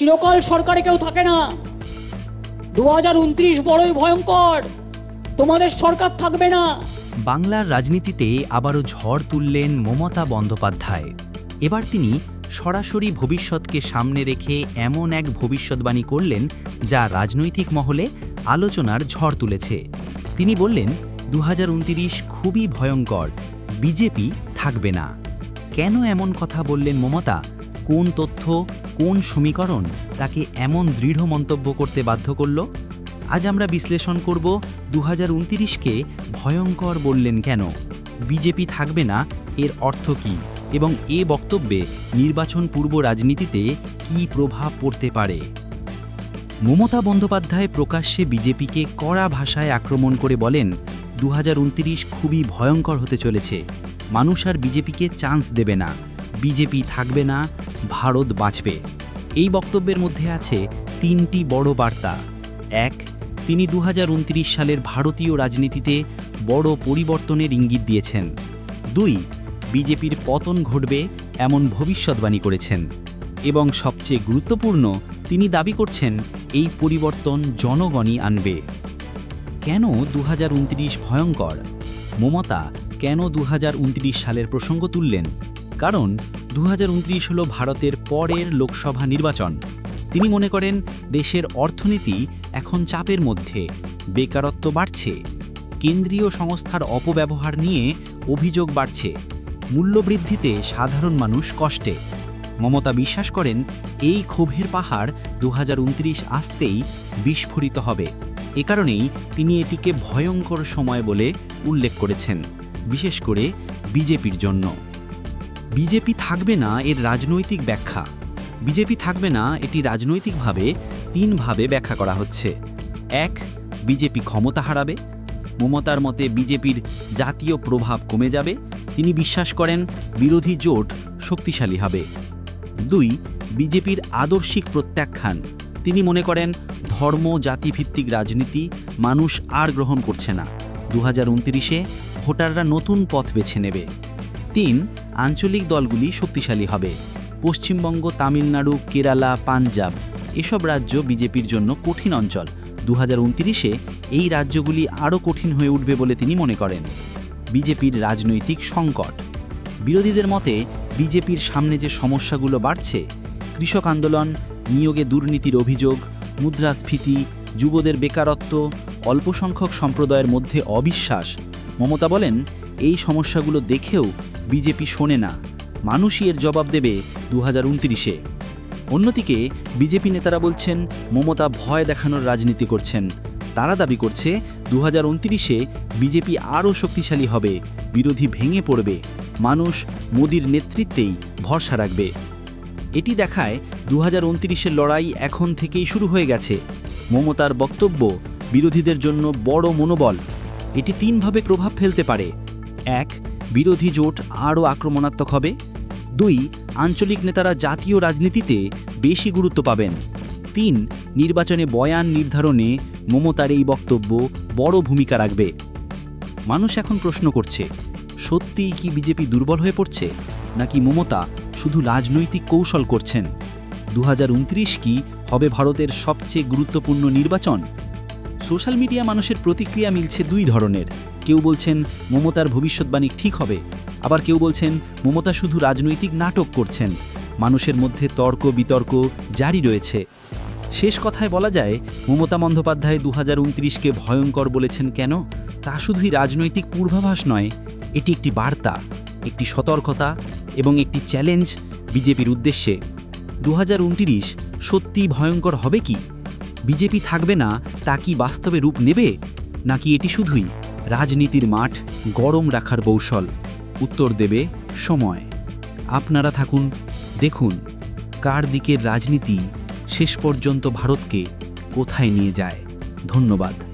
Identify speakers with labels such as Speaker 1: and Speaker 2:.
Speaker 1: চিরকাল সরকারে কেউ থাকে না। দু হাজার উনত্রিশ বড়ই ভয়ঙ্কর। তোমাদের সরকার থাকবে না।
Speaker 2: বাংলার রাজনীতিতে আবারও ঝড় তুললেন মমতা বন্দ্যোপাধ্যায়। এবার তিনি সরাসরি ভবিষ্যৎকে সামনে রেখে এমন এক ভবিষ্যৎবাণী করলেন যা রাজনৈতিক মহলে আলোচনার ঝড় তুলেছে। তিনি বললেন দু খুবই ভয়ঙ্কর, বিজেপি থাকবে না। কেন এমন কথা বললেন মমতা? কোন তথ্য কোন সমীকরণ তাকে এমন দৃঢ় মন্তব্য করতে বাধ্য করল? আজ আমরা বিশ্লেষণ করব দু কে ভয়ঙ্কর বললেন কেন? বিজেপি থাকবে না, এর অর্থ কী? এবং এ বক্তব্যে নির্বাচন পূর্ব রাজনীতিতে কী প্রভাব পড়তে পারে? মমতা বন্দ্যোপাধ্যায় প্রকাশ্যে বিজেপিকে কড়া ভাষায় আক্রমণ করে বলেন, দুহাজার উনত্রিশ খুবই ভয়ঙ্কর হতে চলেছে। মানুষ আর বিজেপিকে চান্স দেবে না। বিজেপি থাকবে না, ভারত বাঁচবে। এই বক্তব্যের মধ্যে আছে তিনটি বড় বার্তা। এক, তিনি দু হাজার উনত্রিশ সালের ভারতীয় রাজনীতিতে বড় পরিবর্তনের ইঙ্গিত দিয়েছেন। দুই, বিজেপির পতন ঘটবে এমন ভবিষ্যৎবাণী করেছেন। এবং সবচেয়ে গুরুত্বপূর্ণ, তিনি দাবি করছেন এই পরিবর্তন জনগণই আনবে। কেন দু হাজার উনত্রিশ ভয়ঙ্কর? মমতা, কেন দু হাজার উনত্রিশ সালের প্রসঙ্গ তুললেন? কারণ দু হল ভারতের পরের লোকসভা নির্বাচন। তিনি মনে করেন, দেশের অর্থনীতি এখন চাপের মধ্যে, বেকারত্ব বাড়ছে, কেন্দ্রীয় সংস্থার অপব্যবহার নিয়ে অভিযোগ বাড়ছে, মূল্যবৃদ্ধিতে সাধারণ মানুষ কষ্টে। মমতা বিশ্বাস করেন, এই ক্ষোভের পাহাড় দু হাজার উনত্রিশ আসতেই বিস্ফোরিত হবে। এ কারণেই তিনি এটিকে ভয়ঙ্কর সময় বলে উল্লেখ করেছেন, বিশেষ করে বিজেপির জন্য। বিজেপি থাকবে না এর রাজনৈতিক ব্যাখ্যা। বিজেপি থাকবে না এটি রাজনৈতিকভাবে তিনভাবে ব্যাখ্যা করা হচ্ছে। এক, বিজেপি ক্ষমতা হারাবে। মমতার মতে বিজেপির জাতীয় প্রভাব কমে যাবে। তিনি বিশ্বাস করেন বিরোধী জোট শক্তিশালী হবে। দুই, বিজেপির আদর্শিক প্রত্যাখ্যান। তিনি মনে করেন ধর্ম, জাতিভিত্তিক রাজনীতি মানুষ আর গ্রহণ করছে না। দু হাজার ভোটাররা নতুন পথ বেছে নেবে। তিন আঞ্চলিক দলগুলি শক্তিশালী হবে। পশ্চিমবঙ্গ, তামিলনাড়ু, কেরালা, পাঞ্জাব এসব রাজ্য বিজেপির জন্য কঠিন অঞ্চল। দু এই রাজ্যগুলি আরও কঠিন হয়ে উঠবে বলে তিনি মনে করেন। বিজেপির রাজনৈতিক সংকট। বিরোধীদের মতে, বিজেপির সামনে যে সমস্যাগুলো বাড়ছে, কৃষক আন্দোলন, নিয়োগে দুর্নীতির অভিযোগ, মুদ্রাস্ফীতি, যুবদের বেকারত্ব, অল্পসংখ্যক সম্প্রদায়ের মধ্যে অবিশ্বাস, মমতা বলেন, এই সমস্যাগুলো দেখেও বিজেপি শোনে না। মানুষই এর জবাব দেবে দু হাজার উনত্রিশে। অন্যদিকে বিজেপি নেতারা বলছেন, মমতা ভয় দেখানোর রাজনীতি করছেন। তারা দাবি করছে দু হাজার উনত্রিশে বিজেপি আরও শক্তিশালী হবে, বিরোধী ভেঙে পড়বে। মানুষ মোদির নেতৃত্বেই ভরসা রাখবে। এটি দেখায় দু হাজার উনত্রিশের লড়াই এখন থেকেই শুরু হয়ে গেছে। মমতার বক্তব্য বিরোধীদের জন্য বড় মনোবল। এটি তিনভাবে প্রভাব ফেলতে পারে। এক বিরোধী জোট আরও আক্রমণাত্মক হবে। দুই, আঞ্চলিক নেতারা জাতীয় রাজনীতিতে বেশি গুরুত্ব পাবেন। তিন, নির্বাচনে বয়ান নির্ধারণে মমতার এই বক্তব্য বড় ভূমিকা রাখবে। মানুষ এখন প্রশ্ন করছে, সত্যিই কি বিজেপি দুর্বল হয়ে পড়ছে? নাকি মমতা শুধু রাজনৈতিক কৌশল করছেন? দু হাজার উনত্রিশ কি হবে ভারতের সবচেয়ে গুরুত্বপূর্ণ নির্বাচন? সোশ্যাল মিডিয়া মানুষের প্রতিক্রিয়া মিলছে দুই ধরনের। কেউ বলছেন মমতার ভবিষ্যৎবাণী ঠিক হবে, আবার কেউ বলছেন মমতা শুধু রাজনৈতিক নাটক করছেন। মানুষের মধ্যে তর্ক বিতর্ক জারি রয়েছে। শেষ কথায় বলা যায়, মমতা বন্দ্যোপাধ্যায় দু হাজার ভয়ঙ্কর বলেছেন কেন? তা শুধুই রাজনৈতিক পূর্বাভাস নয়, এটি একটি বার্তা, একটি সতর্কতা এবং একটি চ্যালেঞ্জ বিজেপির উদ্দেশ্যে। দু সত্যিই ভয়ঙ্কর হবে কি? বিজেপি থাকবে না, তা কি বাস্তবে রূপ নেবে? নাকি এটি শুধুই রাজনীতির মাঠ গরম রাখার কৌশল? উত্তর দেবে সময়। আপনারা থাকুন, দেখুন কার দিকের রাজনীতি শেষ পর্যন্ত ভারতকে কোথায় নিয়ে যায়। ধন্যবাদ।